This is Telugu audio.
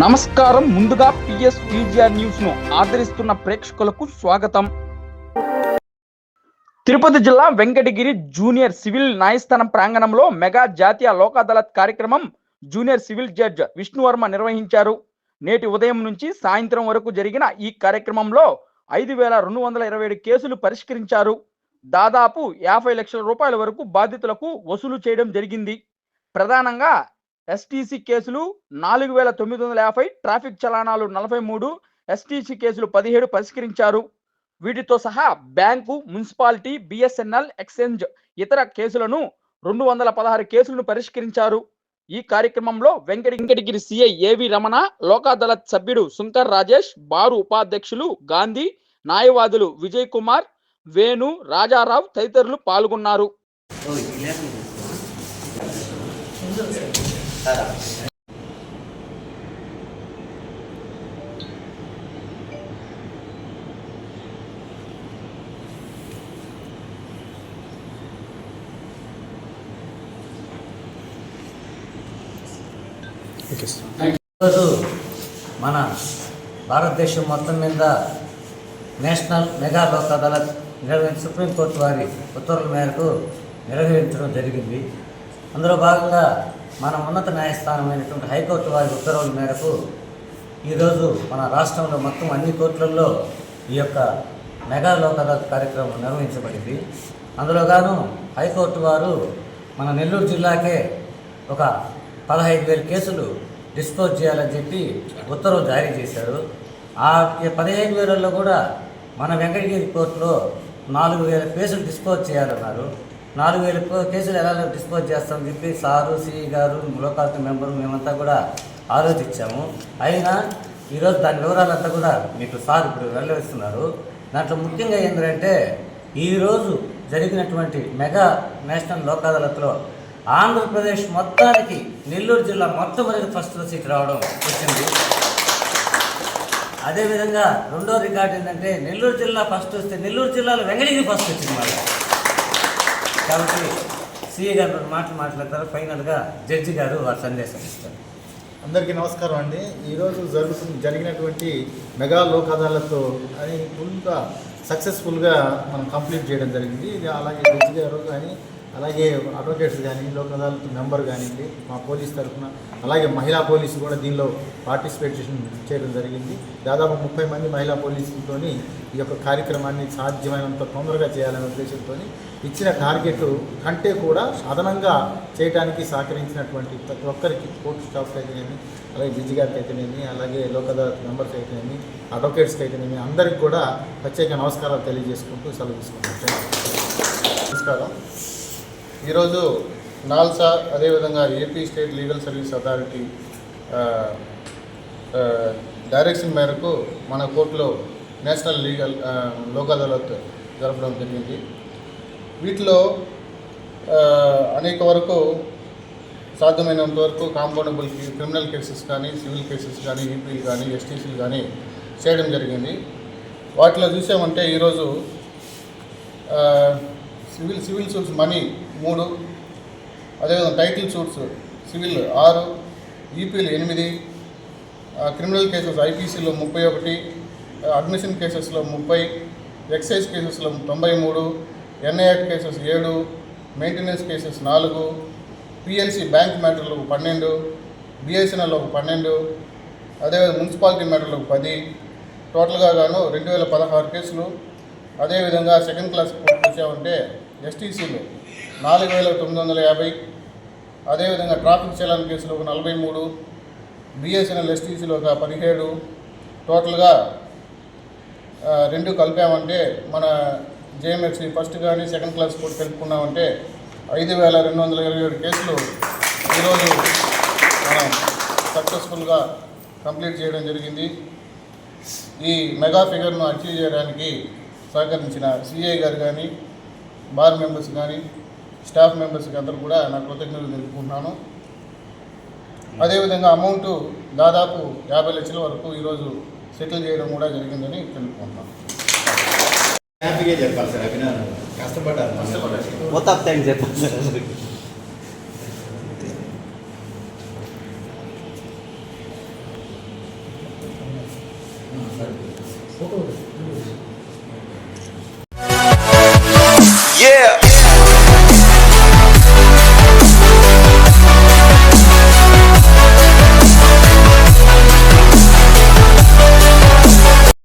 నమస్కారం. ముందుగా పిఎస్ విజిఆర్ న్యూస్ను ఆదరిస్తున్న ప్రేక్షకులకు స్వాగతం. తిరుపతి జిల్లా వెంకటగిరి జూనియర్ సివిల్ న్యాయస్థానం ప్రాంగణంలో మెగా జాతీయ లోక్ అదాలత్ కార్యక్రమం జూనియర్ సివిల్ జడ్జ్ విష్ణువర్మ నిర్వహించారు. నేటి ఉదయం నుంచి సాయంత్రం వరకు జరిగిన ఈ కార్యక్రమంలో ఐదు వేల రెండు వందల ఇరవై ఏడు కేసులు పరిష్కరించారు. దాదాపు యాభై లక్షల రూపాయల వరకు బాధితులకు వసూలు చేయడం జరిగింది. ప్రధానంగా ఎస్టీసీ కేసులు నాలుగు వేల తొమ్మిది వందల యాభై ట్రాఫిక్ చలానాలు నలభై మూడు ఎస్టీసీ కేసులు పదిహేడు పరిష్కరించారు. వీటితో సహా బ్యాంకు మున్సిపాలిటీ బిఎస్ఎన్ఎల్ ఎక్స్చేంజ్ ఇతర కేసులను రెండు వందల పదహారు కేసులను పరిష్కరించారు. ఈ కార్యక్రమంలో వెంకట వెంకటగిరి సిఐ ఏవి రమణ లోకాదళత్ సభ్యుడు శంకర్ రాజేష్ బారు ఉపాధ్యక్షులు గాంధీ న్యాయవాదులు విజయ్ కుమార్ వేణు రాజారావు తదితరులు పాల్గొన్నారు. ఈరోజు మన భారతదేశం మొత్తం మీద నేషనల్ మెగా లోక్ అదాలత్ నిర్వహించి సుప్రీంకోర్టు వారి ఉత్తర్వుల మేరకు నిర్వహించడం జరిగింది. అందులో భాగంగా మన ఉన్నత న్యాయస్థానమైనటువంటి హైకోర్టు వారి ఉత్తర్వుల మేరకు ఈరోజు మన రాష్ట్రంలో మొత్తం అన్ని కోర్టులలో ఈ యొక్క మెగా లోక్ అదాలత్ కార్యక్రమం నిర్వహించబడింది. అందులో గాను హైకోర్టు వారు మన నెల్లూరు జిల్లాకే ఒక పదహైదు వేల కేసులు డిస్పోజ్ చేయాలని చెప్పి ఉత్తర్వులు జారీ చేశారు. ఆ పదిహేను వేలలో కూడా మన వెంకటగిరి కోర్టులో నాలుగు వేల కేసులు డిస్పోజ్ చేయాలన్నారు. నాలుగు వేల కేసులు ఎలా డిస్పోజ్ చేస్తామని చెప్పి సారు సిఈ గారు లోకాల్ మెంబరు మేమంతా కూడా ఆలోచించాము. అయినా ఈరోజు దాని వివరాలంతా కూడా మీకు సార్ ఇప్పుడు వెళ్ళవేస్తున్నారు దాంట్లో ముఖ్యంగా ఏంటంటే ఈరోజు జరిగినటువంటి మెగా నేషనల్ లోక్ అదాలత్లో ఆంధ్రప్రదేశ్ మొత్తానికి నెల్లూరు జిల్లా మొత్తం అనేది ఫస్ట్ సీట్ రావడం వచ్చింది. అదేవిధంగా రెండో రికార్డు ఏంటంటే నెల్లూరు జిల్లా ఫస్ట్ వస్తే నెల్లూరు జిల్లాలో వెంగళగిరి ఫస్ట్ వచ్చింది మళ్ళీ కాబట్టి సిఏ గారు మాటలు మాట్లాడతారు. ఫైనల్గా జడ్జి గారు వారి సందేశం ఇస్తారు. అందరికీ నమస్కారం అండి. ఈరోజు జరుగుతున్న జరిగినటువంటి మెగా లోక్ అదాలత్ అని ఫుల్గా సక్సెస్ఫుల్గా మనం కంప్లీట్ చేయడం జరిగింది. ఇది అలాగే జడ్జి గారు కానీ అలాగే అడ్వకేట్స్ కానీ లోక్ అదాలత్ మెంబర్ కానివ్వండి మా పోలీస్ తరఫున అలాగే మహిళా పోలీసు కూడా దీనిలో పార్టిసిపేషన్ చేయడం జరిగింది. దాదాపు ముప్పై మంది మహిళా పోలీసులతో ఈ యొక్క కార్యక్రమాన్ని సాధ్యమైనంత తొందరగా చేయాలనే ఉద్దేశంతో ఇచ్చిన టార్గెట్ కంటే కూడా అదనంగా చేయడానికి సహకరించినటువంటి ప్రతి ఒక్కరికి కోర్టు స్టాఫ్ అయితేనేమి అలాగే జడ్జి గారికి అయితేనేమి అలాగే లోక్ అదాలత్ మెంబర్స్ అయితేనేమి అడ్వకేట్స్కి అయితేనేమి అందరికి కూడా ప్రత్యేక నమస్కారాలు తెలియజేసుకుంటూ సెలవు తీసుకుంటాను నమస్కారం. ఈరోజు నాల్సా అదేవిధంగా AP state legal service authority direction మేరకు మన కోర్టులో నేషనల్ లీగల్ లోక్ అదాలత్ జరపడం జరిగింది. వీటిలో అనేక వరకు సాధ్యమైనంత వరకు కాంపౌండబుల్ క్రిమినల్ కేసెస్ కానీ సివిల్ కేసెస్ కానీ ఈపీలు కానీ ఎస్టీసీలు కానీ చేయడం జరిగింది. వాటిలో చూసామంటే ఈరోజు సివిల్ సివిల్ సూట్స్ మనీ మూడు అదేవిధంగా టైటిల్ సూట్స్ సివిల్ ఆరు ఈపీలు ఎనిమిది క్రిమినల్ కేసెస్ ఐపీసీలో ముప్పై ఒకటి అడ్మిషన్ కేసెస్లో ముప్పై ఎక్సైజ్ కేసెస్లో తొంభై మూడు ఎన్ఐఆర్ కేసెస్ ఏడు మెయింటెనెన్స్ కేసెస్ నాలుగు పిఎల్సి బ్యాంక్ మ్యాటర్లు ఒక పన్నెండు బిఎస్ఎన్ఎల్ ఒక పన్నెండు అదేవిధంగా మున్సిపాలిటీ మ్యాటర్లు ఒక పది టోటల్గా గాను రెండు వేల పదహారు కేసులు. అదేవిధంగా సెకండ్ క్లాస్ వచ్చామంటే ఎస్టీసీలు నాలుగు వేల తొమ్మిది వందల యాభై. అదేవిధంగా ట్రాఫిక్ చలాన్ కేసులు ఒక నలభై మూడు బిఎస్ఎన్ఎల్ ఎస్టీసీలో ఒక పదిహేడు. టోటల్గా రెండు కలిపామంటే మన జేఎంఎఫ్సి ఫస్ట్ కానీ సెకండ్ క్లాస్ కూడా కలుపుకున్నామంటే ఐదు వేల రెండు వందల ఇరవై ఏడు కేసులు ఈరోజు మనం సక్సెస్ఫుల్గా కంప్లీట్ చేయడం జరిగింది. ఈ మెగా ఫిగర్ను అచీవ్ చేయడానికి సహకరించిన సిఐ గారు కానీ బార్ మెంబర్స్ కానీ స్టాఫ్ మెంబర్స్కి అందరూ కూడా నా కృతజ్ఞతలు తెలుపుకుంటున్నాను. అదేవిధంగా అమౌంట్ దాదాపు యాభై లక్షల వరకు ఈరోజు సెటిల్ చేయడం కూడా జరిగిందని తెలుపుకుంటున్నాను. హ్యాపీగా చెప్పాలి సార్ అభినందన కష్టపడ్డారు. ఫోటో